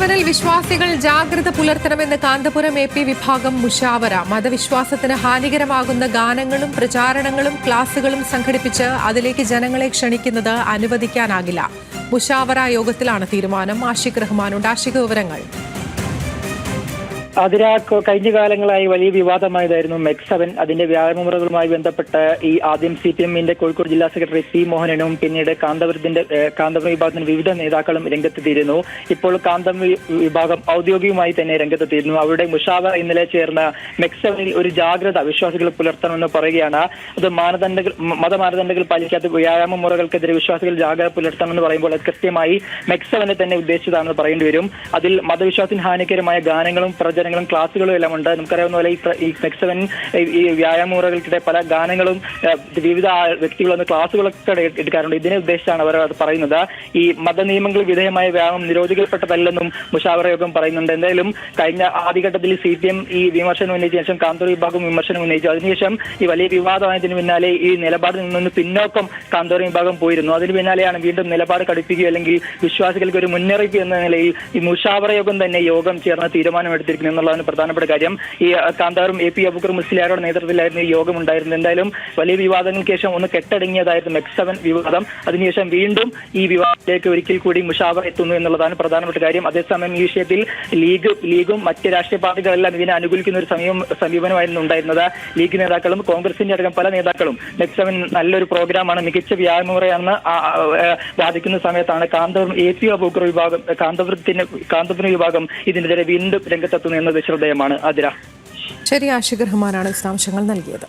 മെക്സവനിൽ വിശ്വാസികൾ ജാഗ്രത പുലർത്തണമെന്ന് കാന്തപുരം എ പി വിഭാഗം മുഷാവര. മതവിശ്വാസത്തിന് ഹാനികരമാകുന്ന ഗാനങ്ങളും പ്രചാരണങ്ങളും ക്ലാസുകളും സംഘടിപ്പിച്ച് അതിലേക്ക് ജനങ്ങളെ ക്ഷണിക്കുന്നത് അനുവദിക്കാനാകില്ല. മുഷാവര യോഗത്തിലാണ് തീരുമാനം. ആഷിഖ് റഹ്മാനുണ്ട്. ആഷിഖ് വിവരങ്ങൾ. അതിര കഴിഞ്ഞ കാലങ്ങളായി വലിയ വിവാദമായതായിരുന്നു മെക്സവൻ അതിന്റെ വ്യായാമമുറകളുമായി ബന്ധപ്പെട്ട് ഈ ആദ്യം സി പി എമ്മിന്റെ കോഴിക്കോട് ജില്ലാ സെക്രട്ടറി പി മോഹനനും പിന്നീട് കാന്തപുരത്തിന്റെ കാന്തപുര വിഭാഗത്തിന്റെ വിവിധ നേതാക്കളും രംഗത്തെത്തിയിരുന്നു. ഇപ്പോൾ കാന്തം വിഭാഗം ഔദ്യോഗികമായി തന്നെ രംഗത്തെത്തിയിരുന്നു. അവരുടെ മുഷാവ ഇന്നലെ ചേർന്ന മെക്സവനിൽ ഒരു ജാഗ്രത വിശ്വാസികൾ പുലർത്തണമെന്ന് പറയുകയാണ്. അത് മാനദണ്ഡങ്ങൾ മത മതമാനദണ്ഡങ്ങൾ പാലിക്കാത്ത വ്യായാമ മുറകൾക്കെതിരെ വിശ്വാസികൾ ജാഗ്രത പുലർത്തണമെന്ന് പറയുമ്പോൾ അത് കൃത്യമായി മെക്സവനെ തന്നെ ഉദ്ദേശിച്ചതാണെന്ന് പറയേണ്ടി വരും. അതിൽ മതവിശ്വാസത്തിന് ഹാനികരമായ ഗാനങ്ങളും പ്രചരണങ്ങളും ക്ലാസ്സുകളും എല്ലാം ഉണ്ട്. നമുക്കറിയാവുന്ന പോലെ ഈ ഈ മെക്സവൻ ഈ വ്യായാമമുറകൾക്കിടെ പല ഗാനങ്ങളും വിവിധ വ്യക്തികൾ വന്ന് ക്ലാസ്സുകളൊക്കെ എട് എടുക്കാറുണ്ട്. ഇതിനെ ഉദ്ദേശിച്ചാണ് അവർ അത് പറയുന്നത്. ഈ മതനിയമങ്ങൾ വിധേയമായ വ്യായാമം നിരോധിക്കപ്പെട്ടതല്ലെന്നും മുഷാവറ യോഗം പറയുന്നുണ്ട്. എന്തായാലും കഴിഞ്ഞ ആദ്യഘട്ടത്തിൽ സി പി എം ഈ വിമർശനം ഉന്നയിച്ച ശേഷം കാന്തൂർ വിഭാഗം വിമർശനം ഉന്നയിച്ചു. അതിനുശേഷം ഈ വലിയ വിവാദമായതിനു പിന്നാലെ ഈ നിലപാടിൽ നിന്ന് പിന്നോക്കം കാന്തൂർ വിഭാഗം പോയിരുന്നു. അതിന് പിന്നാലെയാണ് വീണ്ടും നിലപാട് കടുപ്പിക്കുക അല്ലെങ്കിൽ വിശ്വാസികൾക്ക് ഒരു മുന്നറിയിപ്പ് എന്ന നിലയിൽ ഈ മുഷാവറ യോഗം തന്നെ യോഗം ചേർന്ന് തീരുമാനമെടുത്തിരിക്കുന്നു എന്നുള്ളതാണ് പ്രധാനപ്പെട്ട കാര്യം. ഈ കാന്താറും എ പി അബുക്കർ മുസ്ലിയാരുടെ നേതൃത്വത്തിലായിരുന്നു ഈ യോഗം ഉണ്ടായിരുന്നത് എന്തായാലും വലിയ വിവാദങ്ങൾക്ക് ശേഷം ഒന്ന് കെട്ടടങ്ങിയതായിരുന്നു മെക്സവൻ വിവാദം. അതിനുശേഷം വീണ്ടും ഈ വിവാദത്തിലേക്ക് ഒരിക്കൽ കൂടി മുഷാവർ എത്തുന്നു എന്നുള്ളതാണ് പ്രധാനപ്പെട്ട കാര്യം. അതേസമയം ഈ വിഷയത്തിൽ ലീഗ് ലീഗും മറ്റ് രാഷ്ട്രീയ പാർട്ടികളെല്ലാം ഇതിനെ അനുകൂലിക്കുന്ന ഒരു സമീപം സമീപനമായിരുന്നു ഉണ്ടായിരുന്നത്. ലീഗ് നേതാക്കളും കോൺഗ്രസിന്റെ അടക്കം പല നേതാക്കളും മെക്സവൻ നല്ലൊരു പ്രോഗ്രാമാണ് മികച്ച വ്യായാമമുറയാണെന്ന് വാദിക്കുന്ന സമയത്താണ് കാന്തപുരം എ പി അബൂക്കർ വിഭാഗം കാന്തപുരത്തിന് കാന്തപുരം വിഭാഗം ഇതിനെതിരെ വീണ്ടും രംഗത്തെത്തുന്നു എന്നത് ശ്രദ്ധേയമാണ്. അതിര ശരി ആഷിഖ് റഹ്മാനാണ് വിശദാംശങ്ങൾ നൽകിയത്.